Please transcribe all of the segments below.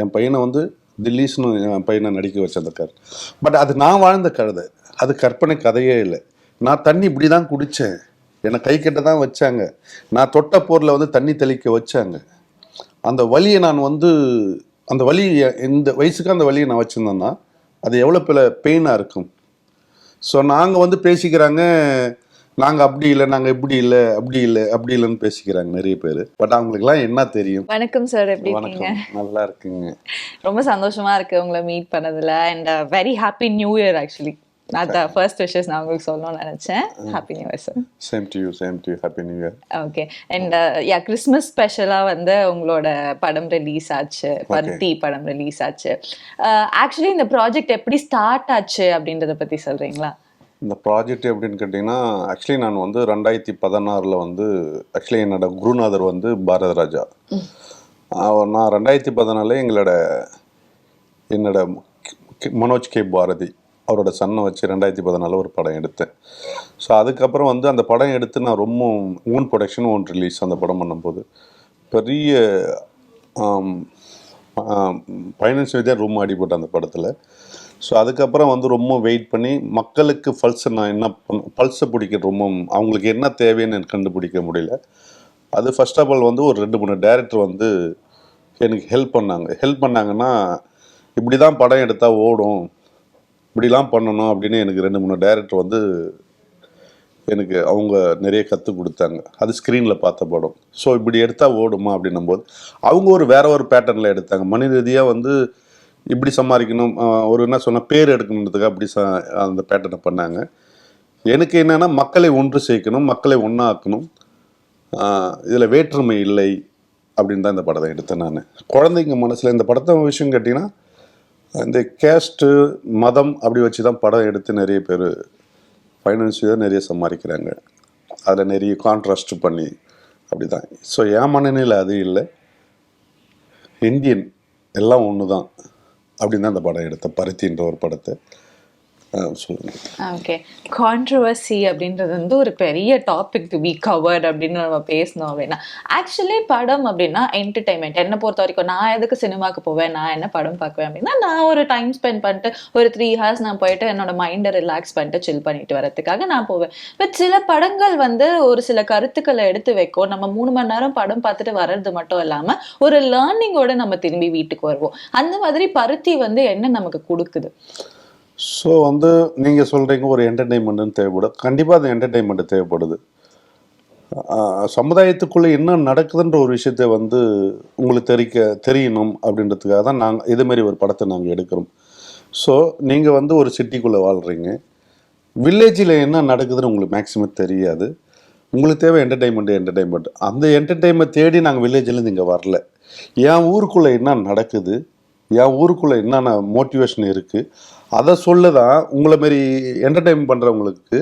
என் பையனை வந்து தில்லீஸ்னு என் பையனை நடிக்க வச்சிருந்திருக்காரு. பட் அது நான் வாழ்ந்த கழுதை அது கற்பனை கதையே இல்லை. நான் தண்ணி இப்படி தான் குடித்தேன் என்னை கை கட்ட தான் வச்சாங்க. நான் தொட்ட போரில் வந்து தண்ணி தெளிக்க வச்சாங்க. அந்த வலியை நான் வந்து அந்த வலி இந்த வயசுக்கு அந்த வழியை நான் வச்சுருந்தேன்னா அது எவ்வளோ பெரிய பெயினாக இருக்கும். ஸோ நாங்கள் வந்து பேசிக்கிறாங்க நாங்கள் அப்படி இல்லை நாங்கள் இப்படி இல்லை அப்படி இல்லை அப்படி இல்லைன்னு பேசிக்கிறாங்க நிறைய பேர். பட் அவங்களுக்குலாம் என்ன தெரியும்? வணக்கம் சார் எப்படி இருக்கீங்க? நல்லா இருக்குங்க. ரொம்ப சந்தோஷமா இருக்கு உங்களை மீட் பண்ணதுல. And very happy new year actually அதான் ஃபர்ஸ்ட் விஷஸ் நான் உங்களுக்கு சொல்லணும்னு நினைச்சேன். Happy new year sir same to you same to happy new year okay and ya Christmas ஸ்பெஷலாக வந்து உங்களோட படம் ரிலீஸ் ஆச்சு. பருத்தி படம் ரிலீஸ் ஆச்சு. ஆக்சுவலி இந்த ப்ராஜெக்ட் எப்படி ஸ்டார்ட் ஆச்சு அப்படின்றத பத்தி சொல்றீங்களா? இந்த ப்ராஜெக்ட் எப்படின்னு கேட்டிங்கன்னா ஆக்சுவலி நான் வந்து ரெண்டாயிரத்தி பதினாறில் வந்து ஆக்சுவலி என்னோட குருநாதர் வந்து பாரத ராஜா அவர் நான் ரெண்டாயிரத்தி பதினாலில் எங்களோட என்னோட மனோஜ் கே. பாரதி அவரோட சன்னை வச்சு ரெண்டாயிரத்தி பதினாலில் ஒரு படம் எடுத்தேன். ஸோ அதுக்கப்புறம் வந்து அந்த படம் எடுத்து நான் ரொம்ப ஓன் ப்ரொடக்ஷன் ஓன் ரிலீஸ் அந்த படம் பண்ணும்போது பெரிய ஃபைனான்ஸ் ரீதியாக ரொம்ப அடிபட்டேன் அந்த படத்தில். ஸோ அதுக்கப்புறம் வந்து ரொம்ப வெயிட் பண்ணி மக்களுக்கு பல்ஸை நான் என்ன பண்ண பல்ஸை பிடிக்க ரொம்ப அவங்களுக்கு என்ன தேவைன்னு எனக்கு கண்டுபிடிக்க முடியல. அது ஃபர்ஸ்ட் ஆஃப் ஆல் வந்து ஒரு ரெண்டு மூணு டேரக்டர் வந்து எனக்கு ஹெல்ப் பண்ணாங்க. ஹெல்ப் பண்ணாங்கன்னா இப்படி தான் படம் எடுத்தால் ஓடும் இப்படிலாம் பண்ணணும் அப்படின்னு எனக்கு ரெண்டு மூணு டேரக்டர் வந்து எனக்கு அவங்க நிறைய கற்றுக் கொடுத்தாங்க. அது ஸ்க்ரீனில் பார்த்த படம். ஸோ இப்படி எடுத்தால் ஓடுமா அப்படின்னும் போது அவங்க ஒரு வேற ஒரு பேட்டர்னில் எடுத்தாங்க. மனித ரீதியாக வந்து இப்படி சம்பாதிக்கணும் ஒரு என்ன சொன்னால் பேர் எடுக்கணுன்றதுக்கு அப்படி ச அந்த பேட்டர்னை பண்ணாங்க. எனக்கு என்னென்னா மக்களை ஒன்று சேர்க்கணும் மக்களை ஒன்றாக்கணும் இதில் வேற்றுமை இல்லை அப்படின்னு தான் இந்த படத்தை எடுத்தேன் நான். குழந்தைங்க மனசில் இந்த படத்தை விஷயம் கேட்டிங்கன்னா இந்த கேஸ்ட்டு மதம் அப்படி வச்சு தான் படம் எடுத்து நிறைய பேர் ஃபைனான்ஷியலாக நிறைய சம்பாதிக்கிறாங்க அதில் நிறைய கான்ட்ராஸ்ட் பண்ணி அப்படி தான் ஸோ என் மனநிலை அது இல்லை. இந்தியன் எல்லாம் ஒன்று தான் அப்படின்னு தான் அந்த படம் எடுத்தேன். பருத்தின்ற ஒரு படத்தை. ஓகே கான்ட்ரவர்சி அப்படின்றது வந்து ஒரு பெரிய டாபிக் டு பி கவர்ட் அப்படின்னு நம்ம பேசணும் அப்படின்னா. ஆக்சுவலி படம் அப்படின்னா என்டர்டைன்மெண்ட் என்னை பொறுத்த வரைக்கும் நான் எதுக்கு சினிமாக்கு போவேன்? நான் என்ன படம் பார்க்குவேன் அப்படின்னா நான் ஒரு டைம் ஸ்பெண்ட் பண்ணிட்டு ஒரு த்ரீ ஹார்ஸ் நான் போயிட்டு என்னோட மைண்டை ரிலாக்ஸ் பண்ணிட்டு சில் பண்ணிட்டு வரதுக்காக நான் போவேன். பட் சில படங்கள் வந்து ஒரு சில கருத்துக்களை எடுத்து வைக்கும். நம்ம மூணு மணி நேரம் படம் பார்த்துட்டு வர்றது மட்டும் இல்லாம ஒரு லேர்னிங்கோட நம்ம திரும்பி வீட்டுக்கு வருவோம். அந்த மாதிரி பருத்தி வந்து என்ன நமக்கு கொடுக்குது? ஸோ வந்து நீங்கள் சொல்கிறீங்க ஒரு என்டர்டெயின்மெண்ட்னு தேவைப்படும் கண்டிப்பாக அது என்டர்டெயின்மெண்ட் தேவைப்படுது. சமுதாயத்துக்குள்ளே என்ன நடக்குதுன்ற ஒரு விஷயத்தை வந்து உங்களுக்கு தெரிக்க தெரியணும் அப்படின்றதுக்காக தான் நாங்கள் இதுமாரி ஒரு படத்தை நாங்கள் எடுக்கிறோம். ஸோ நீங்கள் வந்து ஒரு சிட்டிக்குள்ளே வாழ்கிறீங்க வில்லேஜில் என்ன நடக்குதுன்னு உங்களுக்கு மேக்ஸிமம் தெரியாது. உங்களுக்கு தேவை என்டர்டெயின்மெண்ட் என்டர்டெயின்மெண்ட் அந்த என்டர்டெயின்மெண்ட் தேடி நாங்கள் வில்லேஜ்லேருந்து இங்கே வரல. என் ஊருக்குள்ளே என்ன நடக்குது? என் ஊருக்குள்ளே என்னென்ன மோட்டிவேஷன் இருக்குது அதை சொல்ல தான் உங்களை மாரி என்டர்டெயின் பண்ணுறவங்களுக்கு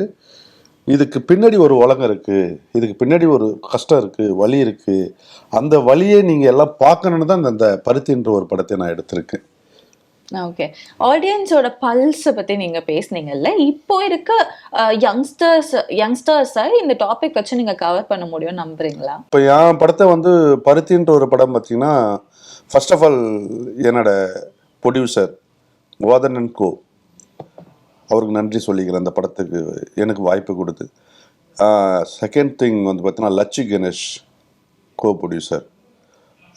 இதுக்கு பின்னாடி ஒரு உலகம் இருக்குது இதுக்கு பின்னாடி ஒரு கஷ்டம் இருக்குது வலி இருக்குது அந்த வலியை நீங்கள் எல்லாம் பார்க்கணுன்னு தான் இந்த பருத்தின்ற ஒரு படத்தை நான் எடுத்திருக்கேன். ஓகே ஆடியன்ஸோட பல்ஸை பத்தி நீங்க பேசுனீங்கல்ல இப்போ இருக்க யங்ஸ்டர்ஸ் யங்ஸ்டர்ஸை இந்த டாபிக் வச்சு நீங்க கவர் பண்ண முடியும் நம்புறீங்களா? இப்போ என் படத்தை வந்து பருத்தின்ற ஒரு படம் பார்த்தீங்கன்னா ஃபர்ஸ்ட் ஆஃப் ஆல் என்னோட ப்ரொடியூசர் கோதனன் கோ. அவருக்கு நன்றி சொல்லிக்கிறேன் அந்த படத்துக்கு. எனக்கு வாய்ப்பு கொடுத்து. செகண்ட் திங் வந்து பார்த்தீங்கன்னா லட்சு கணேஷ் கோ ப்ரொடியூசர்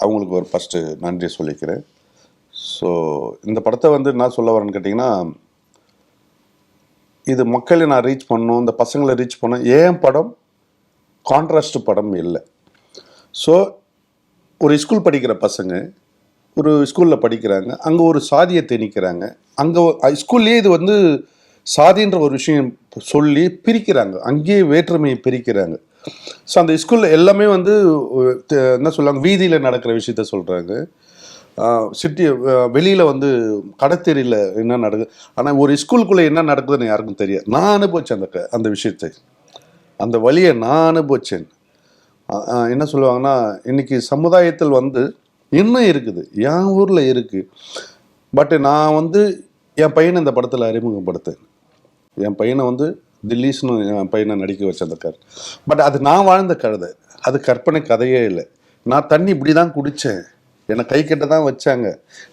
அவங்களுக்கு ஒரு ஃபஸ்ட்டு நன்றி சொல்லிக்கிறேன். ஸோ இந்த படத்தை வந்து என்ன சொல்ல வரேன்னு கேட்டிங்கன்னா இது மக்களை நான் ரீச் பண்ணும் இந்த பசங்களை ரீச் பண்ணோம் ஏன் படம்? கான்ட்ராஸ்ட் படம் இல்லை. ஸோ ஒரு ஸ்கூல் படிக்கிற பசங்க ஒரு ஸ்கூலில் படிக்கிறாங்க. அங்கே ஒரு சாதியை திணிக்கிறாங்க. அங்கே ஸ்கூல்லேயே இது வந்து சாதின்ற ஒரு விஷயம் சொல்லி பிரிக்கிறாங்க. அங்கேயே வேற்றுமையை பிரிக்கிறாங்க. ஸோ அந்த ஸ்கூலில் எல்லாமே வந்து என்ன சொல்லுவாங்க வீதியில் நடக்கிற விஷயத்த சொல்கிறாங்க சிட்டி வெளியில் வந்து கடத்தெரியில் என்ன நடக்குது ஆனால் ஒரு ஸ்கூலுக்குள்ளே என்ன நடக்குதுன்னு யாருக்கும் தெரியாது. நான் அனுபவிச்சேன் அந்த க- அந்த விஷயத்தை. அந்த வழியை நான் அனுபவிச்சேன். என்ன சொல்லுவாங்கன்னா இன்னைக்கு சமுதாயத்தில் வந்து இன்னும் இருக்குது? என் ஊரில் இருக்குது பட் நான் வந்து என் பையனை இந்த படத்தில் அறிமுகப்படுத்தேன் என் பையனை வந்து தில்லீஸ்னு என் பையனை நடிக்க வச்சிருந்திருக்காரு. பட் அது நான் வாழ்ந்த கழுதை அது கற்பனை கதையே இல்லை. நான் தண்ணி இப்படி தான் குடித்தேன் என்னை கை கட்ட தான் வச்சாங்க.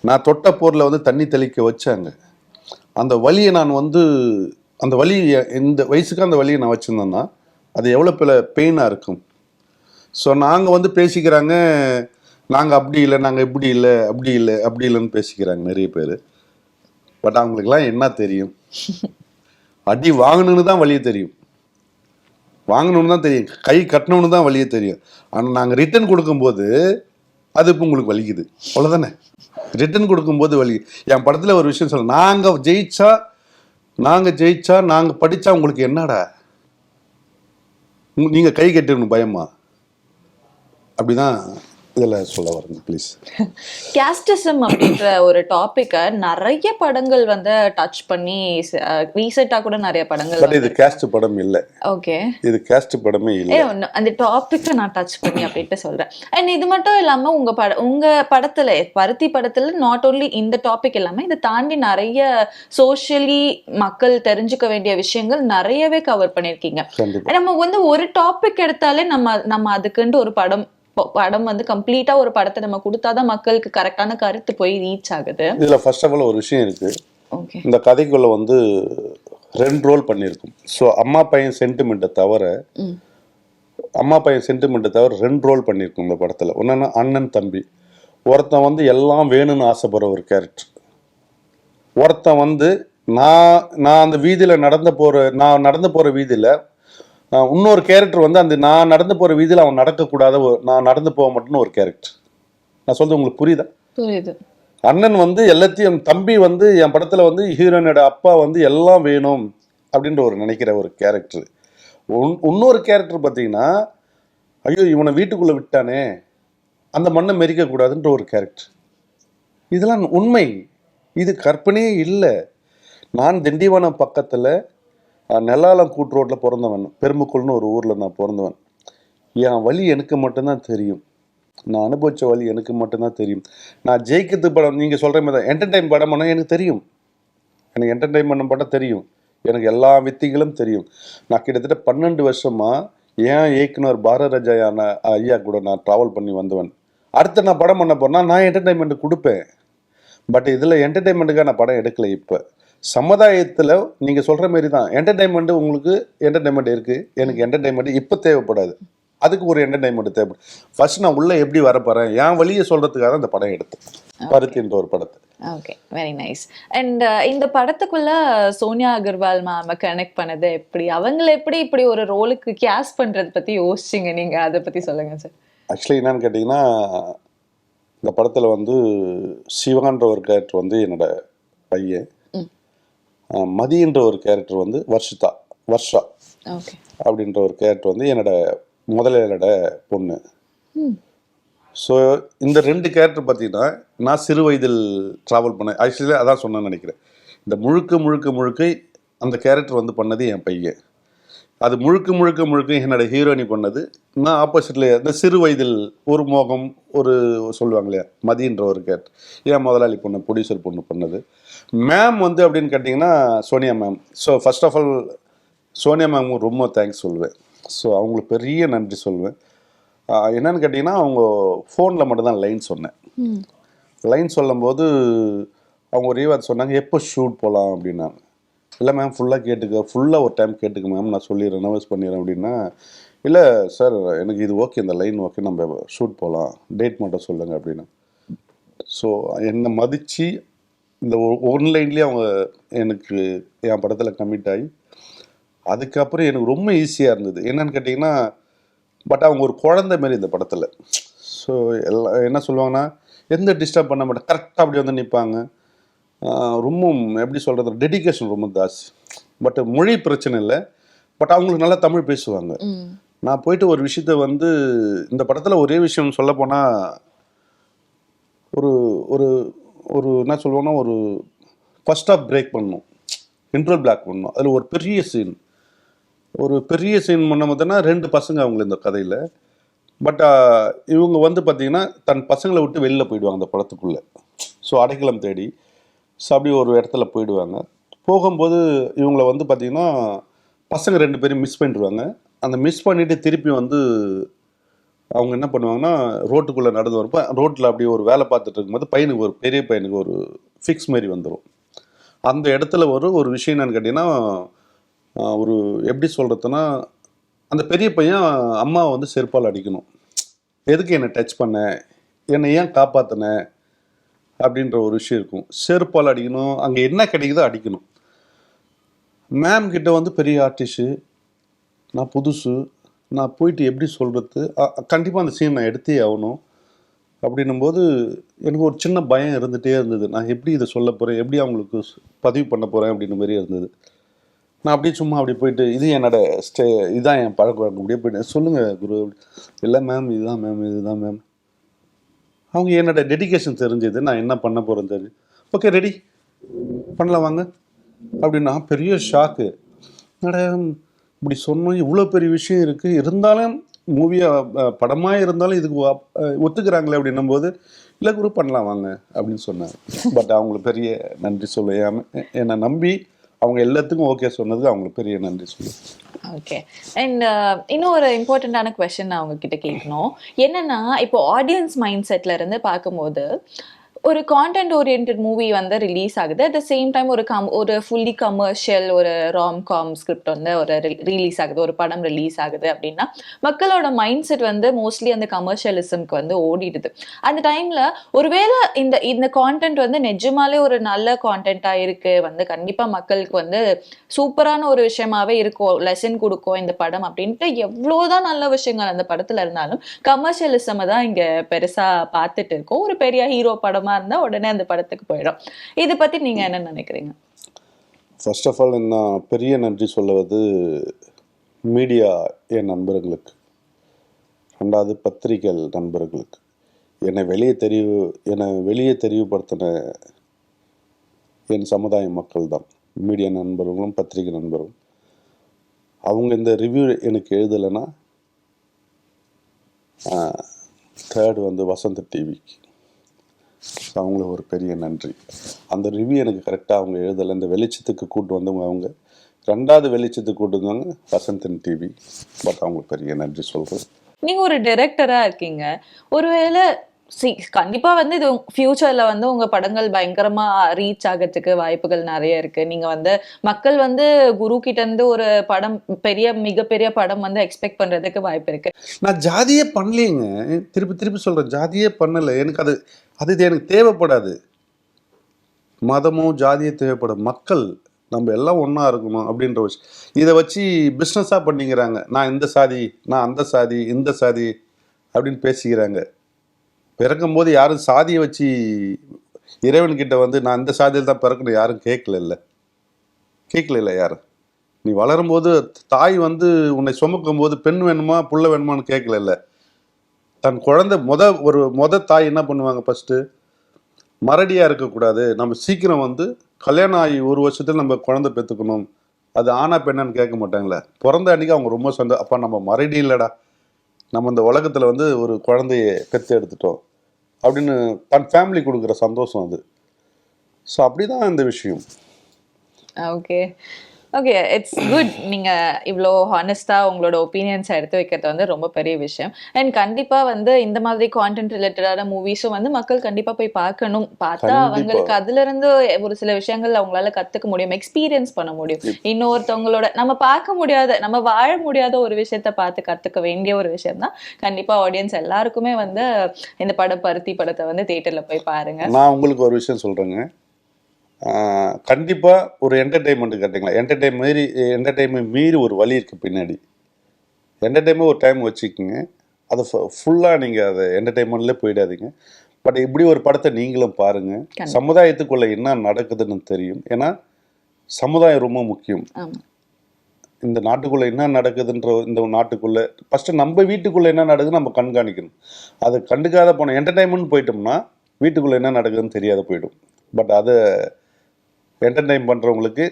நான் தொட்ட போரில் வந்து தண்ணி தெளிக்க வச்சாங்க. அந்த வழியை நான் வந்து அந்த வழி இந்த வயசுக்கு அந்த வழியை நான் வச்சுருந்தேன்னா அது எவ்வளோ பெரிய பெயினாக இருக்கும். ஸோ நாங்கள் வந்து பேசிக்கிறாங்க நாங்கள் அப்படி இல்லை நாங்கள் இப்படி இல்லை அப்படி இல்லை அப்படி இல்லைன்னு பேசிக்கிறாங்க நிறைய பேர். பட் அவங்களுக்குலாம் என்ன தெரியும்? அடி வாங்கணுன்னு தான் வழியே தெரியும். வாங்கணும்னு தான் தெரியும். கை கட்டணும்னு தான் வழியே தெரியும். ஆனால் நாங்கள் ரிட்டர்ன் கொடுக்கும்போது அது இப்போ உங்களுக்கு வலிக்குது. அவ்வளோதானே ரிட்டர்ன் கொடுக்கும்போது வலி. என் படத்தில் ஒரு விஷயம் சொல்ல நாங்கள் ஜெயிச்சா நாங்கள் ஜெயிச்சா நாங்கள் படித்தா உங்களுக்கு என்னடா? நீங்கள் கை கட்டிடணும் பயமா? அப்படிதான் இதுல சொல்ல வரேங்க ப்ளீஸ் கேஸ்டிசம் அப்படின்ற ஒரு டாபிக்கை நிறைய படங்கள் வந்து டச் பண்ணி ரீசெண்டா கூட நிறைய படங்கள் பட் இது கேஸ்ட் படம் இல்லை. ஓகே இது கேஸ்ட் படமே இல்லை. அந்த டாபிக்கை நான் டச் பண்ணி அப்படின்ட்டு சொல்றேன். அண்ட் இது மட்டும் இல்லாம உங்க பட உங்க படத்துல பருத்தி படத்துல நாட் ஓன்லி இந்த டாபிக் இல்லாம இதை தாண்டி நிறைய சோஷியலி மக்கள் தெரிஞ்சுக்க வேண்டிய விஷயங்கள் நிறையவே கவர் பண்ணிருக்கீங்க கண்டிப்பா. நம்ம வந்து ஒரு டாபிக் எடுத்தாலே நம்ம நம்ம அதுக்குன்ட்டு ஒரு படம் படம் வந்து கம்ப்ளீட்டா ஒரு படத்தை நம்ம கொடுத்தாதான் மக்களுக்கு கரெக்டான கருத்து போய் ரீச் ஆகுது. இதுல ஃபர்ஸ்ட் ஆஃப் ஆல் ஒரு விஷயம் இருக்கு. இந்த கதைக்குள்ள வந்து ரெண்டு ரோல் பண்ணியிருக்கும். ஸோ அம்மா பையன் சென்டிமெண்ட்டை தவிர. அம்மா பையன் சென்டிமெண்ட்டை தவிர ரெண்டு ரோல் பண்ணியிருக்கும் இந்த படத்தில். ஒன்றுன்னா அண்ணன் தம்பி. ஒருத்தன் வந்து எல்லாம் வேணும்னு ஆசைப்படுற ஒரு கேரக்டர் ஒருத்தன் வந்து நான் நான் அந்த வீதியில் நடந்து போகிற நான் நடந்து போகிற வீதியில் இன்னொரு கேரக்டர் வந்து அந்த நான் நடந்து போகிற வீதியில் அவன் நடக்கக்கூடாத நான் நடந்து போக மாட்டேன்னு ஒரு கேரக்டர் நான் சொல்றது உங்களுக்கு புரியுதா? புரியுது. அண்ணன் வந்து எல்லாத்தையும் தம்பி வந்து என் படத்துல வந்து ஹீரோயினோட அப்பா வந்து எல்லாம் வேணும் அப்படின்ற ஒரு நினைக்கிற ஒரு கேரக்டர் இன்னொரு கேரக்டர் பார்த்தீங்கன்னா ஐயோ இவனை வீட்டுக்குள்ள விட்டானே அந்த மண்ணை மெரிக்க கூடாதுன்ற ஒரு கேரக்டர் இதெல்லாம் உண்மை. இது கற்பனையே இல்லை. நான் திண்டிவனம் பக்கத்தில் நெல்லாலம் கூட்டு ரோட்டில் பிறந்தவன். பெருமக்குள்னு ஒரு ஊரில் நான் பிறந்தவன். என் வழி எனக்கு மட்டும்தான் தெரியும். நான் அனுபவித்த வழி எனக்கு மட்டும்தான் தெரியும். நான் ஜெயிக்கிறது படம் நீங்கள் சொல்கிற மாதிரி தான். என்டர்டைன் படம் பண்ண எனக்கு தெரியும். எனக்கு என்டர்டைன்மெண்ட் படம் தெரியும். எனக்கு எல்லா வித்திகளும் தெரியும். நான் கிட்டத்தட்ட பன்னெண்டு வருஷமாக ஏன் இயக்குனர் பாரதராஜாயான ஐயா கூட நான் ட்ராவல் பண்ணி வந்தவன். அடுத்து நான் படம் பண்ண போனால் நான் என்டர்டைன்மெண்ட் கொடுப்பேன். பட் இதில் என்டர்டைன்மெண்ட்டுக்காக நான் படம் எடுக்கல இப்போ. சமுதாயத்தில் நீங்கள் சொல்கிற மாதிரி தான் என்டர்டைன்மெண்ட் உங்களுக்கு என்டர்டைன்மெண்ட் இருக்குது எனக்கு என்டர்டைன்மெண்ட் இப்போ தேவைப்படாது. அதுக்கு ஒரு என்டர்டைன்மெண்ட் தேவைப்படும் ஃபர்ஸ்ட் நான் உள்ளே எப்படி வரப்போகிறேன் என் வழியை சொல்கிறதுக்காக இந்த படம் எடுத்தேன். பருத்தின்ற ஒரு படத்தை. ஓகே வெரி நைஸ் அண்ட் இந்த படத்துக்குள்ள சோனியா அகர்வால் மேம கனெக்ட் பண்ணது எப்படி? அவங்கள எப்படி இப்படி ஒரு ரோலுக்கு கேஸ் பண்றது பத்தி யோசிச்சீங்க நீங்க? அதை பத்தி சொல்லுங்க சார் ஆக்சுவலி என்னன்னு கேட்டிங்கன்னா இந்த படத்தில் வந்து சிவான்ற ஒரு கேரக்டர் வந்து என்னோட பையன். மதின்ற ஒரு கேரக்டர் வந்து வர்ஷிதா வர்ஷா அப்படின்ற ஒரு கேரக்டர் வந்து என்னோட முதலாளியோட பொண்ணு. ஸோ இந்த ரெண்டு கேரக்டர் பார்த்தீங்கன்னா நான் சிறு வயதில் ட்ராவல் பண்ணேன். ஆக்சுவலி அதான் சொன்னேன்னு நினைக்கிறேன். இந்த முழுக்க முழுக்க முழுக்க அந்த கேரக்டர் வந்து பண்ணது என் பையன். அது முழுக்க முழுக்க முழுக்க என்னோட ஹீரோயினி பண்ணது. நான் ஆப்போசிட்ல இந்த சிறு வயதில் ஒரு மோகம் ஒரு சொல்லுவாங்க இல்லையா மதின்ற ஒரு கேரக்டர் என் முதலாளி பொண்ணு ப்ரொடியூசர் பொண்ணு பண்ணது. மேம் வந்து அப்படின்னு கேட்டிங்கன்னா Sonia ma'am so first of all Sonia ma'am ரொம்ப தேங்க்ஸ் சொல்லுவேன். ஸோ அவங்களுக்கு பெரிய நன்றி சொல்லுவேன். என்னன்னு கேட்டிங்கன்னா அவங்க ஃபோனில் மட்டும்தான் லைன் சொன்னேன். லைன் சொல்லும்போது அவங்க ஒரே வார்த்தை சொன்னாங்க எப்போ ஷூட் போகலாம் அப்படின்னாங்க. இல்லை மேம் ஃபுல்லாக கேட்டுக்க ஃபுல்லாக ஒரு டைம் கேட்டுக்க மேம் நான் சொல்லி ரெனோவேஸ் பண்ணிடுறேன் அப்படின்னா இல்லை சார் எனக்கு இது ஓகே இந்த லைன் ஓகே நம்ம ஷூட் போகலாம் டேட் மட்டும் சொல்லுங்கள் அப்படின்னு. ஸோ என்னை மதித்து இந்த ஒன் லைன்லேயே அவங்க எனக்கு என் படத்தில் கமிட் ஆகி அதுக்கப்புறம் எனக்கு ரொம்ப ஈஸியாக இருந்தது. என்னன்னு கேட்டிங்கன்னா பட் அவங்க ஒரு குழந்தை மாதிரி இந்த படத்தில். ஸோ எல்லா என்ன சொல்லுவாங்கன்னா எந்த டிஸ்டர்ப் பண்ண மாட்டேன். கரெக்டாக அப்படி வந்து நிற்பாங்க ரொம்ப எப்படி சொல்கிறது டெடிகேஷன் ரொம்ப ஜாஸ்தி. பட் மொழி பிரச்சனை இல்லை. பட் அவங்களுக்கு நல்லா தமிழ் பேசுவாங்க. நான் போயிட்டு ஒரு விஷயத்த வந்து இந்த படத்தில் ஒரே விஷயம் சொல்ல போனால் ஒரு ஒரு ஒரு என்ன சொல்லுவோன்னா ஒரு ஃபர்ஸ்ட் ஆஃப் பிரேக் பண்ணணும். இன்ட்ரல் பிளாக் பண்ணணும். அதில் ஒரு பெரிய சீன் ஒரு பெரிய சீன் பண்ண பார்த்தோன்னா ரெண்டு பசங்க அவங்க இந்த கதையில். பட் இவங்க வந்து பார்த்தீங்கன்னா தன் பசங்களை விட்டு வெளியில் போயிடுவாங்க அந்த படத்துக்குள்ளே. ஸோ அடைக்கலம் தேடி. ஸோ அப்படி ஒரு இடத்துல போயிடுவாங்க. போகும்போது இவங்கள வந்து பார்த்தீங்கன்னா பசங்க ரெண்டு பேரும் மிஸ் பண்ணிடுவாங்க. அந்த மிஸ் பண்ணிட்டு திருப்பி வந்து அவங்க என்ன பண்ணுவாங்கன்னா ரோட்டுக்குள்ளே நடந்து வரப்போ ரோட்டில் அப்படியே ஒரு வேலை பார்த்துட்டு இருக்கும்போது பையனுக்கு ஒரு பெரிய பையனுக்கு ஒரு ஃபிக்ஸ் மாதிரி வந்துடும் அந்த இடத்துல ஒரு ஒரு விஷயம் என்னன்னு கேட்டிங்கன்னா ஒரு எப்படி சொல்கிறதுனா அந்த பெரிய பையன் அம்மாவை வந்து செருப்பால் அடிக்கணும். எதுக்கு என்னை டச் பண்ண? என்னை ஏன் காப்பாற்றின அப்படின்ற ஒரு விஷயம் இருக்கும். செருப்பால் அடிக்கணும். அங்கே என்ன கிடைக்குதோ அடிக்கணும். மேம் கிட்ட வந்து பெரிய ஆர்டிஸ்ட்டு நான் புதுசு நான் போயிட்டு எப்படி சொல்கிறது கண்டிப்பாக அந்த சீன் நான் எடுத்தே ஆகணும். அப்படின்னும்போது எனக்கு ஒரு சின்ன பயம் இருந்துகிட்டே இருந்தது. நான் எப்படி இதை சொல்ல போகிறேன் எப்படி அவங்களுக்கு பதிவு பண்ண போகிறேன் அப்படின்ற மாதிரி இருந்தது. நான் அப்படியே சும்மா அப்படி போயிட்டு இது என்னோட ஸ்டே இதுதான் என் பழக்க வழக்கம். அப்படியே போயிட்டு சொல்லுங்கள் குரு. இல்லை மேம் இதுதான் மேம் இதுதான் மேம் அவங்க என்னோட டெடிகேஷன் தெரிஞ்சது. நான் என்ன பண்ண போகிறேன்னு தெரிஞ்சு ஓகே ரெடி பண்ணலாம் வாங்க. அப்படின்னா பெரிய ஷாக்கு மேடம் இப்படி சொன்னோம் இவ்வளோ பெரிய விஷயம் இருக்குது இருந்தாலும் மூவியாக படமாக இருந்தாலும் இதுக்கு ஒத்துக்கிறாங்களே அப்படின்னும் போது இல்லை குரூப் பண்ணலாம் வாங்க அப்படின்னு சொன்னார். பட் அவங்களுக்கு பெரிய நன்றி சொல்ல என்னை நம்பி அவங்க எல்லாத்துக்கும் ஓகே சொன்னதுக்கு அவங்களுக்கு பெரிய நன்றி சொல்லு. ஓகே அண்ட் இன்னும் ஒரு இம்பார்ட்டண்ட்டான கொஷின் நான் உங்ககிட்ட கேட்கணும். என்னன்னா இப்போ ஆடியன்ஸ் மைண்ட் செட்ல இருந்து பார்க்கும்போது ஒரு கான்டென்ட் ஓரியன்ட் மூவி வந்து ரிலீஸ் ஆகுது. அட் த சேம் டைம் ஒரு கம் ஒரு ஃபுல்லி கமர்ஷியல் ஒரு ராம் காம் ஸ்கிரிப்ட் வந்து ஒரு ரிலீஸ் ஆகுது. ஒரு படம் ரிலீஸ் ஆகுது அப்படின்னா மக்களோட மைண்ட் செட் வந்து மோஸ்ட்லி அந்த கமர்ஷியலிசம்க்கு வந்து ஓடிடுது. அந்த டைம்ல ஒருவேளை இந்த இந்த கான்டென்ட் வந்து நிஜமாலே ஒரு நல்ல கான்டென்ட்டாக இருக்கு. வந்து கண்டிப்பாக மக்களுக்கு வந்து சூப்பரான ஒரு விஷயமாவே இருக்கும் லெசன் கொடுக்கும் இந்த படம் அப்படின்ட்டு எவ்வளோதான் நல்ல விஷயங்கள் அந்த படத்தில் இருந்தாலும் கமர்ஷியலிசம் தான் இங்கே பெருசாக பார்த்துட்டு இருக்கோம். ஒரு பெரிய ஹீரோ படமா இருந்தா உடனே அந்த படத்துக்கு போயிடும். இதை பத்தி நீங்க என்ன நினைக்கிறீங்க? ஃபர்ஸ்ட் ஆஃப் ஆல் நான் பெரிய நன்றி சொல்லுவது மீடியா என் நண்பர்களுக்கு. ரெண்டாவது பத்திரிகைகள் நண்பர்களுக்கு. என்னை வெளியே தெரிவு என்னை வெளியே தெரிவுபடுத்தின என் சமுதாய மக்கள் தான் மீடியா நண்பர்களும் பத்திரிகை நண்பர்களும். அவங்க இந்த ரிவ்யூ எனக்கு எழுதலைன்னா தேர்டு வந்து வசந்த டிவிக்கு அவங்களுக்கு ஒரு பெரிய நன்றி. அந்த ரிவ்யூ எனக்கு கரெக்டாக அவங்க எழுதலை. இந்த வெளிச்சத்துக்கு கூட்டு வந்தவங்க அவங்க. ரெண்டாவது வெளிச்சத்துக்கு கூட்டு வந்தவங்க வசந்தன் டிவி பட் அவங்களுக்கு பெரிய நன்றி சொல்கிறேன் நீங்க ஒரு டைரக்டரா இருக்கீங்க. ஒருவேளை சி கண்டிப்பா வந்து இது ஃபியூச்சர்ல வந்து உங்க படங்கள் பயங்கரமா ரீச் ஆகிறதுக்கு வாய்ப்புகள் நிறைய இருக்கு. நீங்க வந்து மக்கள் வந்து குரு கிட்ட இருந்து ஒரு படம் பெரிய மிகப்பெரிய படம் வந்து எக்ஸ்பெக்ட் பண்றதுக்கு வாய்ப்பு இருக்கு. நான் ஜாதியே பண்ணலைங்க திருப்பி திருப்பி சொல்கிறேன் ஜாதியே பண்ணலை. எனக்கு அது அது இது எனக்கு தேவைப்படாது. மதமும் ஜாதியும் தேவைப்படும். மக்கள் நம்ம எல்லாம் ஒன்றா இருக்கணும் அப்படின்ற விஷயம். இதை வச்சு பிஸ்னஸாக பண்ணிக்கிறாங்க. நான் இந்த சாதி நான் அந்த சாதி இந்த சாதி அப்படின்னு பேசிக்கிறாங்க. பிறக்கும் போது யாரும் சாதியை வச்சு இறைவன்கிட்ட வந்து நான் இந்த சாதியில் தான் பிறக்கணும் யாரும் கேட்கல கேட்கல யாரும். நீ வளரும்போது தாய் வந்து உன்னை சுமக்கும் போது பெண் வேணுமா புள்ள வேணுமான்னு கேட்கல இல்லை தன் குழந்தை முத ஒரு மொத தாய் என்ன பண்ணுவாங்க ஃபஸ்ட்டு மறடியாக இருக்கக்கூடாது. நம்ம சீக்கிரம் வந்து கல்யாணம் ஆகி ஒரு வருஷத்தில் நம்ம குழந்தை பெற்றுக்கணும். அது ஆனா பெண்ணான்னு கேட்க மாட்டாங்களே. பிறந்த அன்னைக்கு அவங்க ரொம்ப சந்தோஷம் அப்பா நம்ம மறடி இல்லைடா. நம்ம இந்த உலகத்தில் வந்து ஒரு குழந்தைய பெற்று எடுத்துட்டோம். அப்படின்னு தன் ஃபேமிலி கொடுக்குற சந்தோஷம் அது. ஸோ அப்படிதான் இந்த விஷயம். ஓகே ஓகே இட்ஸ் குட் நீங்க இவ்வளோ ஹானஸ்டா உங்களோட ஒப்பீனியன்ஸ் எடுத்து வைக்கிறது வந்து ரொம்ப பெரிய விஷயம். அண்ட் கண்டிப்பா வந்து இந்த மாதிரி கான்டென்ட் ரிலேட்டடான மூவிஸும் வந்து மக்கள் கண்டிப்பா போய் பார்க்கணும். பார்த்தா. அவங்களுக்கு அதுல இருந்து ஒரு சில விஷயங்கள் அவங்களால கத்துக்க முடியும் எக்ஸ்பீரியன்ஸ் பண்ண முடியும். இன்னொருத்தவங்களோட நம்ம பார்க்க முடியாத நம்ம வாழ முடியாத ஒரு விஷயத்த பார்த்து கத்துக்க வேண்டிய ஒரு விஷயம் தான். கண்டிப்பா ஆடியன்ஸ் எல்லாருக்குமே வந்து இந்த படம் பருத்தி படத்தை வந்து தியேட்டர்ல போய் பாருங்க. நான் உங்களுக்கு ஒரு விஷயம் சொல்கிறேங்க கண்டிப்பாக ஒரு என்டர்டெயின்மெண்ட் கேட்டிங்களா? என்டர்டெயின் மீறி என்டர்டெயின்மெண்ட் மீறி ஒரு வழி இருக்குது பின்னாடி. என்டர்டெயின்மெண்ட் ஒரு டைம் வச்சுக்கோங்க. அதை ஃபுல்லாக நீங்கள் அதை என்டர்டெயின்மெண்ட்லேயே போயிடாதீங்க. பட் இப்படி ஒரு படத்தை நீங்களும் பாருங்கள். சமுதாயத்துக்குள்ளே என்ன நடக்குதுன்னு தெரியும். ஏன்னா சமுதாயம் ரொம்ப முக்கியம். இந்த நாட்டுக்குள்ளே என்ன நடக்குதுன்ற இந்த நாட்டுக்குள்ளே ஃபஸ்ட்டு நம்ம வீட்டுக்குள்ளே என்ன நடக்குதுன்னு நம்ம கண்காணிக்கணும். அதை கண்டுக்காத போன என்டர்டைன்மெண்ட் போயிட்டோம்னா வீட்டுக்குள்ளே என்ன நடக்குதுன்னு தெரியாத போயிடும். பட் அதை என்டர்டைன் பண்ணுறவங்களுக்கு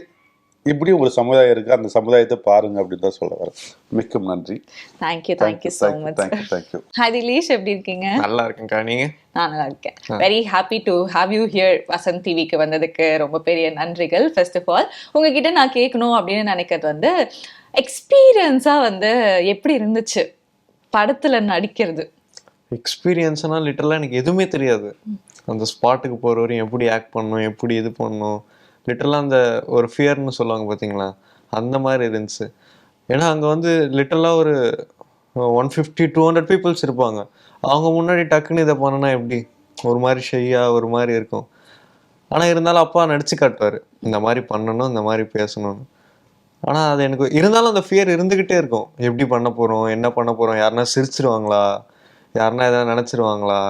இப்படியும் ஒரு சமுதாயம் இருக்குது அந்த சமுதாயத்தை பாருங்க அப்படின்னு தான் சொல்ல வரேன். மிக்க நன்றி. Thank you thank you so much thank you thank you hi Dileesh எப்படி இருக்கீங்க? நல்லா இருக்குங்கக்கா நீங்க? நான் நல்லா இருக்கேன். Very happy to have you here Vasanth டிவிக்கு வந்ததுக்கு ரொம்ப பெரிய நன்றிகள் ஃபர்ஸ்ட் ஆஃப் ஆல் உங்ககிட்ட நான் கேட்கணும் அப்படின்னு நினைக்கிறது வந்து எக்ஸ்பீரியன்ஸாக வந்து எப்படி இருந்துச்சு? படத்துல நடிக்கிறது. எக்ஸ்பீரியன்ஸ்னால் லிட்டரலாக எனக்கு எதுவுமே தெரியாது. அந்த ஸ்பாட்டுக்கு போகிற வரையும் எப்படி ஆக்ட் பண்ணணும் எப்படி இது பண்ணணும் லிட்டரலாக அந்த ஒரு ஃபியர்னு சொல்லுவாங்க பார்த்தீங்களா அந்த மாதிரி இருந்துச்சு. ஏன்னா அங்கே வந்து லிட்டரலாக ஒரு one fifty two hundred peoples இருப்பாங்க. அவங்க முன்னாடி டக்குன்னு இதை பண்ணனா எப்படி? ஒரு மாதிரி ஷையாக ஒரு மாதிரி இருக்கும். ஆனால் இருந்தாலும் அப்பா நடிச்சு காட்டுவார். இந்த மாதிரி பண்ணணும் இந்த மாதிரி பேசணும்னு. ஆனால் அது எனக்கு இருந்தாலும் அந்த ஃபியர் இருந்துக்கிட்டே இருக்கும். எப்படி பண்ண போகிறோம் என்ன பண்ண போகிறோம் யாருன்னா சிரிச்சிருவாங்களா? யாருன்னா எதாவது நினச்சிருவாங்களா?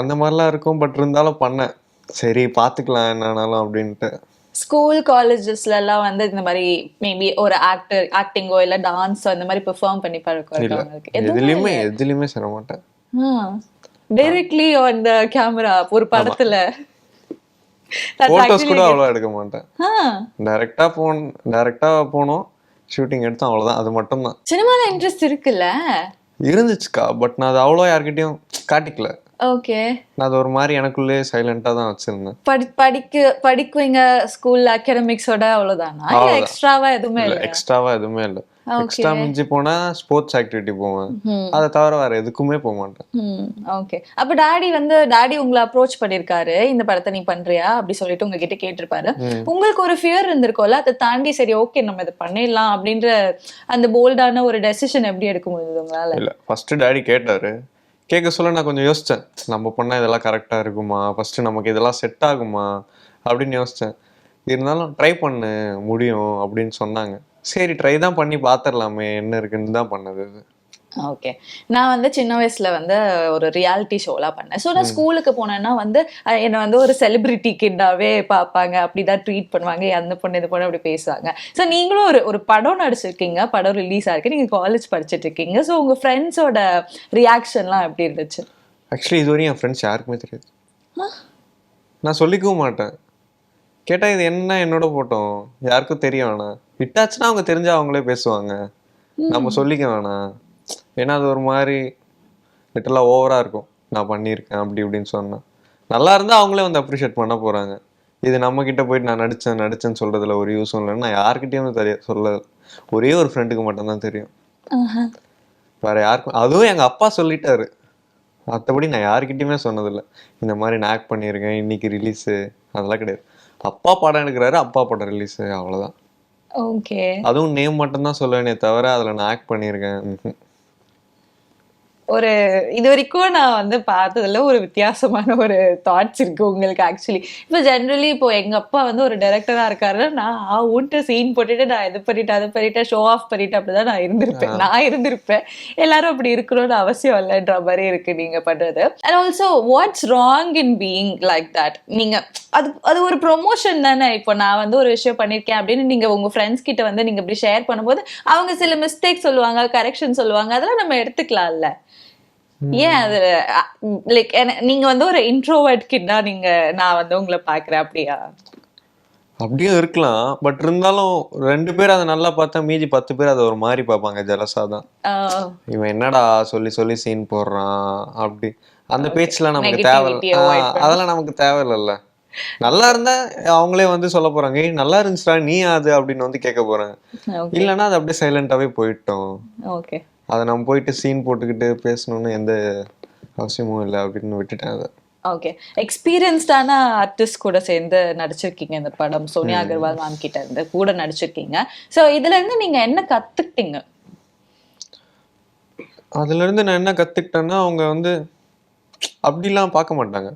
அந்த மாதிரிலாம் இருக்கும். பட் இருந்தாலும் பண்ணேன். சரி பார்த்துக்கலாம் என்னன்னாலும் அப்படின்ட்டு. ஸ்கூல் காலேஜஸ்ல எல்லாம் வந்து இந்த மாதிரி மேபி ஒரு ஆக்டர் ஆக்டிங்கோ இல்ல டான்ஸ் அந்த மாதிரி பெர்ஃபார்ம் பண்ணி பழக்கம் எதுலேயுமே எதுலேயுமே சேர மாட்டேன். டைரக்ட்லி ஆன் த கேமரா ஒரு படத்துல. Actually- கூட அவ்வளோ எடுக்க மாட்டேன். ஆ, டைரெக்டாக போன் டைரெக்டாக போனோம் ஷூட்டிங் எடுத்தோம் அவ்வளோதான் அது மட்டும்தான். சினிமால இன்ட்ரெஸ்ட் இருக்குல்ல? இருந்துச்சுக்கா பட் நான் அது அவ்வளோ யார்கிட்டயும் காட்டிக்கல. ஓகே நான் அது ஒரு மாதிரி எனக்குள்ளே சைலண்டாக தான் வச்சுருந்தேன். படி படிக்க படிக்குவீங்க ஸ்கூல் அகாடமிக்ஸோட அவ்வளவுதானா. எக்ஸ்ட்ராவா எதுவுமே இல்லை எக்ஸ்ட்ராவாக எதுவுமே இல்லை. எக்ஸ்ட்ரா மிஞ்சி போனால் ஸ்போர்ட்ஸ் ஆக்டிவிட்டி போவேன். அதை தவிர வேறு எதுக்குமே போக மாட்டேன். ஓகே அப்ப டாடி வந்து டாடி உங்களை அப்ரோச் பண்ணிருக்காரு இந்த படத்தை நீ பண்றியா? அப்படி சொல்லிட்டு உங்ககிட்ட கேட்டிருப்பாரு. உங்களுக்கு ஒரு ஃபியர் இருந்திருக்கும்ல? அதை தாண்டி சரி ஓகே நம்ம இதை பண்ணிடலாம் அப்படின்ற அந்த போல்டான ஒரு டெசிஷன் எப்படி எடுக்க முடியுது உங்களால? இல்லை ஃபஸ்ட்டு டேடி கேட்டாரு. கேட்க சொல்ல நான் கொஞ்சம் யோசித்தேன் நம்ம பண்ணால் இதெல்லாம் கரெக்டாக இருக்குமா? ஃபஸ்ட்டு நமக்கு இதெல்லாம் செட் ஆகுமா? அப்படின்னு யோசித்தேன் இருந்தாலும் ட்ரை பண்ணு முடியும் அப்படின்னு சொன்னாங்க. சரி ட்ரை தான் பண்ணி பார்த்துடலாமே என்ன இருக்குன்னு தான் பண்ணது ஓகே நான் வந்து சின்ன வயசுல வந்து ஒரு ரியாலிட்டி ஷோலாம் பண்ணேன். ஸோ நான் ஸ்கூலுக்கு போனேன்னா வந்து என்னை வந்து ஒரு செலிபிரிட்டி கிட்டாவே பார்ப்பாங்க. அப்படிதான் ட்ரீட் பண்ணுவாங்க. "ஏய், அந்த பொண்ணு இது பொண்ணு அப்படி பேசுவாங்க. ஸோ நீங்களும் ஒரு ஒரு படம் நடிச்சிருக்கீங்க. படம் ரிலீஸ் ஆயிருக்கு நீங்க காலேஜ் படிச்சிட்டு இருக்கீங்க. ஸோ உங்க ஃப்ரெண்ட்ஸோட ரியாக்ஷன்லாம் எப்படி இருந்துச்சு? ஆக்சுவலி இதுவரையும் என் ஃப்ரெண்ட்ஸ் யாருக்குமே தெரியாது. நான் சொல்லிக்கவும் மாட்டேன். கேட்டால் இது என்ன என்னோட போட்டோம் யாருக்கும் தெரிய வேணாம் விட்டாச்சுன்னா அவங்க தெரிஞ்சா அவங்களே பேசுவாங்க. நம்ம சொல்லிக்க வேணாம். ஏன்னா அது ஒரு மாதிரி லிட்டலாக ஓவராக இருக்கும். நான் பண்ணியிருக்கேன் அப்படி இப்படின்னு சொன்னேன் நல்லா இருந்தால் அவங்களே வந்து அப்ரிஷியேட் பண்ண போகிறாங்க இது நம்ம கிட்ட போயிட்டு நான் நடித்தேன் நடிச்சேன்னு சொல்கிறதுல ஒரு யூஸும் இல்லைன்னு நான் யார்கிட்டயும் தெரிய சொல்ல ஒரே ஒரு ஃப்ரெண்டுக்கு மட்டும்தான் தெரியும். வேற யாருக்கும் அதுவும் எங்கள் அப்பா சொல்லிட்டாரு. மற்றபடி நான் யாருக்கிட்டையுமே சொன்னதில்லை. இந்த மாதிரி நான் ஆக்ட் பண்ணியிருக்கேன் இன்னைக்கு ரிலீஸு அதெல்லாம் கிடையாது. அப்பா படம் எடுக்கிறாரு அப்பா படம் ரிலீஸு அவ்வளோதான் ஓகே அதுவும் நேம் மட்டும்தான் சொல்லுவேனே தவிர அதில் நான் ஆக்ட் பண்ணியிருக்கேன். ஒரு இது வரைக்கும் நான் வந்து பார்த்ததுல ஒரு வித்தியாசமான ஒரு தாட்ஸ் இருக்கு உங்களுக்கு ஆக்சுவலி இப்போ ஜென்ரலி இப்போ எங்க அப்பா வந்து ஒரு டைரக்டரா இருக்காரு நான் ஊன்ட்டு சீன் போட்டுட்டு நான் இது பண்ணிட்டு அது பண்ணிட்டு ஷோ ஆஃப் பண்ணிட்டு அப்படிதான் நான் இருந்திருப்பேன். நான் இருந்திருப்பேன். எல்லாரும் அப்படி இருக்கணும்னு அவசியம் இல்லைன்ற மாதிரி இருக்கு நீங்க பண்றது. And also what's wrong in being like that நீங்க அது அது ஒரு ப்ரொமோஷன் தானே. இப்போ நான் வந்து ஒரு விஷயம் பண்ணியிருக்கேன் அப்படின்னு நீங்க உங்க ஃப்ரெண்ட்ஸ் கிட்ட வந்து நீங்க இப்படி ஷேர் பண்ணும்போது அவங்க சில மிஸ்டேக் சொல்லுவாங்க கரெக்ஷன் சொல்லுவாங்க அதெல்லாம் நம்ம எடுத்துக்கலாம்ல. ஏன் அது லைக் நீங்க வந்து ஒரு இன்ட்ரோவர்ட் கிட்டா நீங்க நான் வந்து உங்களை பாக்குறேன் அப்படியா? அப்படியும் இருக்கலாம். பட் இருந்தாலும் ரெண்டு பேர் அதை நல்லா பார்த்தா மீதி பத்து பேர் அதை ஒரு மாதிரி பார்ப்பாங்க ஜலசா தான். இவன் என்னடா சொல்லி சொல்லி சீன் போடுறான் அப்படி. அந்த பேச்சுலாம் நமக்கு தேவை அதெல்லாம் நமக்கு தேவையில்லைல்ல நல்லா இருந்தா அவங்களே வந்து சொல்ல போறாங்க "ஏய், நல்லா இருந்துச்சுடா நீ அது அப்படின்னு வந்து கேட்க போறாங்க. இல்லைன்னா அது அப்படியே சைலண்டாவே போயிட்டோம். ஓகே அதை நம்ம போயிட்டு சீன் போட்டுக்கிட்டு பேசணும்னு எந்த அவசியமும் இல்லை அப்படின்னு விட்டுட்டேன் அதை. ஓகே எக்ஸ்பீரியன்ஸ்டான ஆர்டிஸ்ட் கூட சேர்ந்து நடிச்சிருக்கீங்க இந்த படம். சோனியா அகர்வால் மேம் கிட்ட இருந்து கூட நடிச்சிருக்கீங்க. சோ இதுல இருந்து நீங்க என்ன கத்துக்கிட்டீங்க? அதுல இருந்து நான் என்ன கத்துக்கிட்டேன்னா அவங்க வந்து அப்படிலாம் பார்க்க மாட்டாங்க.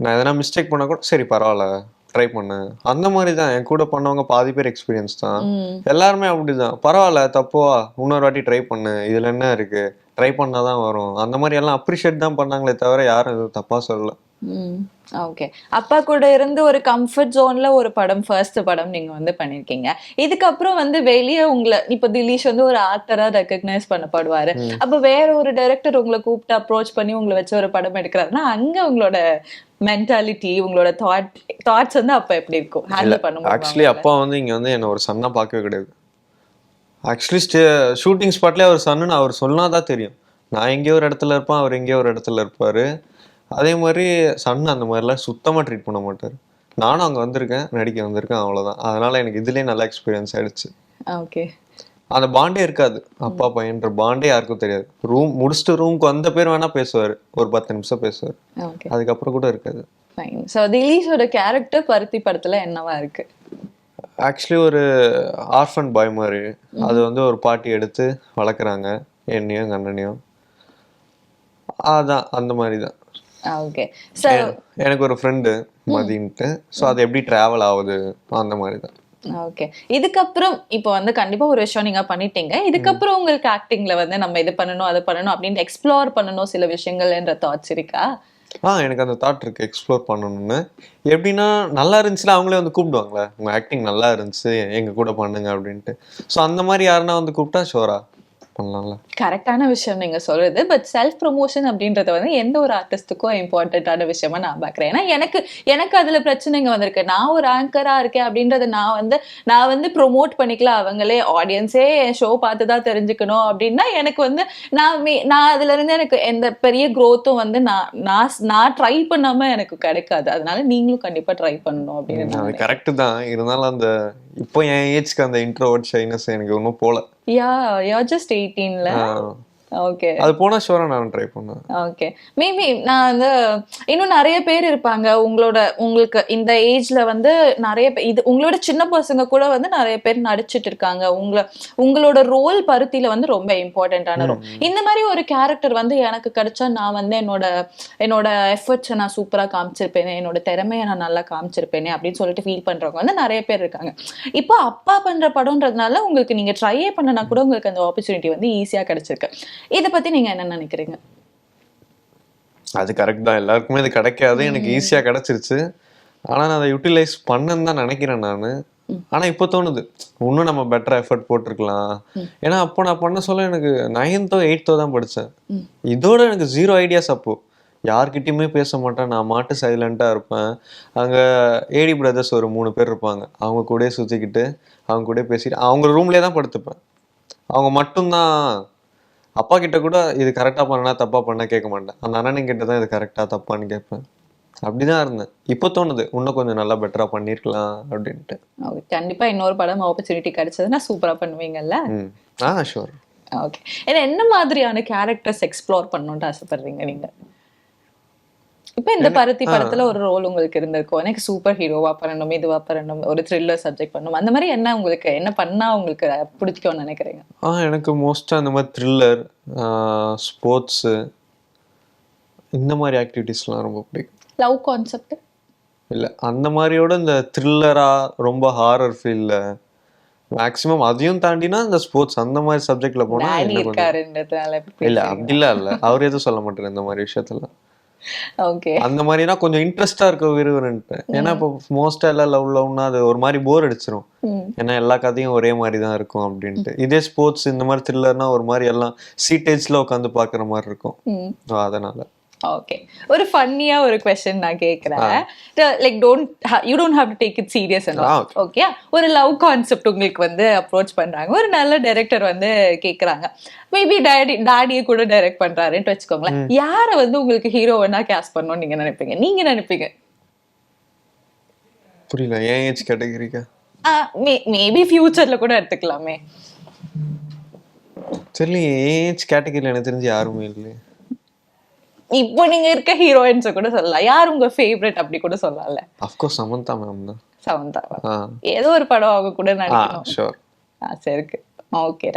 நான் எதனா மிஸ்டேக் பண்ணா கூட சரி பரவாயில்ல. ட்ரை பண்ணு. அந்த மாதிரி தான் என் கூட பண்ணவங்க பாதி பேர் எக்ஸ்பீரியன்ஸ் தான். எல்லாருமே அப்படிதான். பரவாயில்ல தப்போவா இன்னொரு வாட்டி ட்ரை பண்ணு. இதுல என்ன இருக்கு? ட்ரை பண்ணாதான் வரும். அந்த மாதிரி எல்லாம் அப்ரிஷியேட் தான் பண்ணாங்களே தவிர யாரும் எதுவும் தப்பா சொல்லல. ஓகே. அப்பா கூட இருந்து ஒரு கம்ஃபர்ட் ஜோன்ல ஒரு படம் ஃபர்ஸ்ட் படம் நீங்க வந்து பண்ணிருக்கீங்க. இதுக்கப்புறம் வந்து வெளியே உங்களை இப்ப திலீஷ் வந்து ஒரு ஆக்டரா ரெக்கக்னைஸ் பண்ணப்படுவாரு. அப்ப வேற ஒரு டைரக்டர் உங்களை கூப்பிட்டு அப்ரோச் பண்ணி உங்களை வச்சு ஒரு படம் எடுக்கிறாருன்னா அங்க உங்களோட மென்டாலிட்டி உங்களோட தாட் தாட்ஸ் வந்து அப்ப எப்படி இருக்கும்? ஹேண்டில் பண்ண ஆக்சுவலி அப்பா வந்து இங்க வந்து என்ன ஒரு சன்னா பார்க்கவே கிடையாது. ஆக்சுவலி ஷூட்டிங் ஸ்பாட்லேயே அவர் சன்னு அவர் சொன்னாதான் தெரியும். நான் எங்கேயோ ஒரு இடத்துல இருப்பேன் அவர் எங்கேயோ ஒரு இடத்துல இருப்பாரு. அதே மாதிரி சன் அந்த மாதிரிலாம் சுத்தமா ட்ரீட் பண்ண மாட்டார். நானும் அங்க வந்திருக்கேன் நடிக்க வந்திருக்கேன் அவ்வளவுதான். அதனால எனக்கு இதுலயே நல்ல எக்ஸ்பீரியன்ஸ் ஆயிடுச்சு. ஓகே. அந்த பாண்டே இருக்காது. அப்பா பையன்ற பாண்டே யாருக்கும் தெரியாது. ரூம் முடிச்சுட்டு ரூமுக்கு வந்த பேர் வேணா பேசுவார். ஒரு பத்து நிமிஷம் பேசுவார். ஓகே. அதுக்கப்புறம் கூட இருக்காது. ஸோ திலீஷோட கேரக்டர் பருத்தி படத்துல என்னவா இருக்கு? ஆக்சுவலி ஒரு ஆர்ஃபன் பாய் மாதிரி. அது வந்து ஒரு பாட்டி எடுத்து வளர்க்குறாங்க. என்னையும் எங்கள் அண்ணனையும் அதான் அந்த மாதிரி தான் ஓகே ஸோ எனக்கு ஒரு ஃப்ரெண்டு மதின்ட்டு. ஸோ அது எப்படி ட்ராவல் ஆகுது? அந்த மாதிரி தான் ஓகே இதுக்கப்புறம் இப்போ வந்து கண்டிப்பா ஒரு விஷயம் நீங்க பண்ணிட்டீங்க. இதுக்கப்புறம் உங்களுக்கு ஆக்டிங்ல வந்து நம்ம இது பண்ணணும் அது பண்ணணும் அப்படின்னு எக்ஸ்ப்ளோர் பண்ணணும் சில விஷயங்கள்ன்ற தாட்ஸ் இருக்கா? ஆ எனக்கு அந்த தாட் இருக்கு. எக்ஸ்ப்ளோர் பண்ணணும்னு. எப்படின்னா நல்லா இருந்துச்சுன்னா அவங்களே வந்து கூப்பிடுவாங்களே. உங்க ஆக்டிங் நல்லா இருந்துச்சு எங்க கூட பண்ணுங்க அப்படின்ட்டு. ஸோ அந்த மாதிரி யாருன்னா வந்து கூப்பிட்டா ஷோரா பண்ணலாம்ல. கரெக்டான விஷயம் நீங்க சொல்றது. பட் செல்ஃப் ப்ரொமோஷன் அப்படின்றது வந்து எந்த ஒரு ஆர்டிஸ்ட்டுக்கும் இம்பார்ட்டண்ட்டான விஷயமா நான் பாக்குறேன். ஏன்னா எனக்கு எனக்கு அதுல பிரச்சனைங்க வந்திருக்கு. நான் ஒரு ஆங்கரா இருக்கேன் அப்படின்றத நான் வந்து நான் வந்து ப்ரொமோட் பண்ணிக்கலாம். அவங்களே ஆடியன்ஸே என் ஷோ பார்த்து தான் தெரிஞ்சுக்கணும் அப்படின்னா எனக்கு வந்து நான் நான் அதுல இருந்து எனக்கு எந்த பெரிய growth-உம் வந்து நான் நான் நான் ட்ரை பண்ணாம எனக்கு கிடைக்காது. அதனால நீங்களும் கண்டிப்பா ட்ரை பண்ணணும் அப்படின்னு கரெக்டு தான் இருந்தாலும் அந்த இப்போ என் ஏஜ்க்கு அந்த இன்ட்ரோவர்ட் ஷைனஸ் எனக்கு ஒன்றும் போல. யா யா ஜஸ்ட் எயிட்டீன்ல ஆ, ஓகே அது போனா ஷோரா நான் ட்ரை பண்ணேன் ஓகே மேபி நான் வந்து இன்னும் நிறைய பேர் இருப்பாங்க. உங்களோட உங்களுக்கு இந்த ஏஜ்ல வந்து நிறைய இது உங்களோட சின்ன பசங்க கூட வந்து நிறைய பேர் நடிச்சிட்டு இருக்காங்க. உங்களை உங்களோட ரோல் பருத்தியில வந்து ரொம்ப இம்பார்ட்டன்டான ரோல் இந்த மாதிரி ஒரு கேரக்டர் வந்து எனக்கு கிடைச்சா நான் வந்து என்னோட என்னோட எஃபர்ட்ஸை நான் சூப்பரா காமிச்சிருப்பேனே என்னோட திறமையை நான் நல்லா காமிச்சிருப்பேனே அப்படின்னு சொல்லிட்டு ஃபீல் பண்றவங்க வந்து நிறைய பேர் இருக்காங்க. இப்போ அப்பா பண்ற படம்ன்றதுனால உங்களுக்கு நீங்க ட்ரையே பண்ணனா கூட உங்களுக்கு அந்த ஆப்பர்ச்சுனிட்டி வந்து ஈஸியா கிடைச்சிருக்கு. இதை பத்தி நீங்க என்ன நினைக்கிறீங்க? அது கரெக்ட் தான். எல்லாருக்குமே இது கிடைக்காது. எனக்கு ஈஸியா கிடைச்சிருச்சு. ஆனா நான் அதை யூட்டிலைஸ் பண்ணேன்னு தான் நினைக்கிறேன் நான். ஆனா இப்போ தோணுது. இன்னும் நம்ம பெட்டரா எஃபர்ட் போட்டிருக்கலாம். ஏன்னா அப்போ நான் பண்ண சொல்ல எனக்கு நைன்த்தோ எயித்தோ தான் படிச்சேன். இதோட எனக்கு ஜீரோ ஐடியாஸ் அப்போ. யார்கிட்டயுமே பேச மாட்டேன். நான் மாட்டு சைலண்டா இருப்பேன். அங்க ஏடி பிரதர்ஸ் ஒரு மூணு பேர் இருப்பாங்க. அவங்க கூடயே சுத்திக்கிட்டு அவங்க கூடயே பேசிட்டு அவங்க ரூம்லயே தான் படுத்துப்பேன். அவங்க மட்டும்தான் அப்பா கிட்ட கூட இது கரெக்டாக பண்ணா தப்பா பண்ண கேட்க மாட்டேன். அந்த அண்ணன் கிட்ட தான் இது கரெக்டாக தப்பான்னு கேட்பேன். அப்படிதான் இருந்தேன். இப்போ தோணுது இன்னும் கொஞ்சம் நல்லா பெட்டரா பண்ணியிருக்கலாம் அப்படின்ட்டு. கண்டிப்பா இன்னொரு படம் ஆப்பர்ச்சுனிட்டி கிடைச்சதுன்னா சூப்பரா பண்ணுவீங்கல்ல? ஆ ஷூர் ஓகே. என்ன மாதிரியான கேரக்டர்ஸ் எக்ஸ்ப்ளோர் பண்ணணும்னு ஆசைப்படுறீங்க நீங்க? இப்போ இந்த பருத்தி படத்துல ஒரு ரோல் உங்களுக்கு இருந்திருக்கும். எனக்கு சூப்பர் ஹீரோவா பண்ணணும் இதுவா பண்ணணும் ஒரு த்ரில்லர் சப்ஜெக்ட் பண்ணணும். அந்த மாதிரி என்ன உங்களுக்கு என்ன பண்ணா உங்களுக்கு பிடிக்கும்னு நினைக்கிறீங்க? ஆ எனக்கு மோஸ்ட்டாக இந்த மாதிரி த்ரில்லர் ஸ்போர்ட்ஸு இந்த மாதிரி ஆக்டிவிட்டீஸ்லாம் ரொம்ப பிடிக்கும். லவ் கான்செப்ட் இல்லை அந்த மாதிரியோட இந்த த்ரில்லராக ரொம்ப ஹாரர் ஃபீல்ல மேக்ஸிமம் அதையும் தாண்டினா இந்த ஸ்போர்ட்ஸ் அந்த மாதிரி சப்ஜெக்ட்ல போனா இல்ல அப்படிலாம் இல்ல. அவர் எதுவும் சொல்ல மாட்டாரு இந்த மாதிரி விஷயத்துல ஓகே. அந்த மாதிரினா கொஞ்சம் இன்ட்ரெஸ்டா இருக்க விரும்புறேன்ட்டு ஏன்னா இப்போ மோஸ்டா எல்லாம் லவ் லவ்னா அது ஒரு மாதிரி போர் அடிச்சிரும். ஏன்னா எல்லா கதையும் ஒரே மாதிரி தான் இருக்கும் அப்படின்ட்டு. இதே ஸ்போர்ட்ஸ் இந்த மாதிரி த்ரில்லர்னா ஒரு மாதிரி எல்லாம் சீட்டேஜ்ல உட்காந்து பாக்குற மாதிரி இருக்கும். அதனால. ஓகே ஒரு ஃபன்னியா ஒரு கொஸ்டின் நான் கேக்குறேன் like don't you don't have to take it serious. Okay ஒரு லவ் கான்செப்ட் உங்களுக்கு வந்து அப்ரோச் பண்றாங்க. ஒரு நல்ல டைரக்டர் வந்து கேக்குறாங்க. மேபி டாடி டாடியை கூட டைரக்ட் பண்றாருன்னு வச்சுக்கோங்களேன். யார வந்து உங்களுக்கு ஹீரோவனா கேஸ்ட் பண்ணணும்னு நீங்க நினைப்பீங்க? நீங்க நினைப்பீங்க? புரியல. ஏன் ஏஜ் கேட்டகரிக்கா மேபி ஃபியூச்சர்ல கூட எடுத்துக்கலாமே. தெரியல ஏஜ் கேட்டகரியில் எனக்கு தெரிஞ்சு யாருமே இல்லையே. இப்போ நீங்க இருக்க ஹீரோயின்ஸை கூட சொல்லலாம். யார் உங்க ஃபேவரட் அப்படி கூட சொல்லலாம்ல? அஃப்கோர்ஸ் சமந்தா மேம் தான். சவந்தா ஆ. ஏதோ ஒரு படம் அவங்க கூட நடிக்கணும். ஷோர் ஆசை இருக்கு ஓகே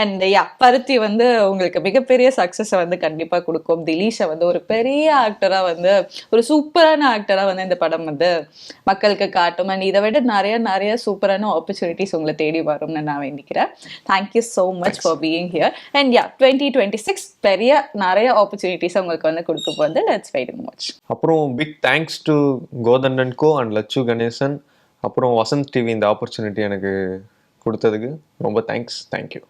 அண்ட் யா பருத்தி வந்து உங்களுக்கு மிகப்பெரிய சக்ஸஸை வந்து கண்டிப்பா கொடுக்கும். திலீஷை வந்து ஒரு பெரிய ஆக்டரா வந்து ஒரு சூப்பரான ஆக்டரா வந்து இந்த படம் வந்து மக்களுக்கு காட்டும். அண்ட் இதை விட நிறைய நிறைய சூப்பரான ஆப்பர்ச்சுனிட்டிஸ் உங்களை தேடி வரும்னு நான் வேண்டிக்கிறேன். Thank you so much for being here and ya twenty twenty six பெரிய நிறைய ஆப்பர்ச்சுனிட்டிஸ் உங்களுக்கு வந்து கொடுக்க போகுது. லெட்ஸ் வெயிட் மச் அப்புறம் பிக் தேங்க்ஸ் டு கோதண்டன் கோ அண்ட் லச்சு கணேசன் அப்புறம் வசந்த் டிவி இந்த ஆப்பர்ச்சுனிட்டி எனக்கு கொடுத்ததுக்கு ரொம்ப தேங்க்ஸ் தேங்க்யூ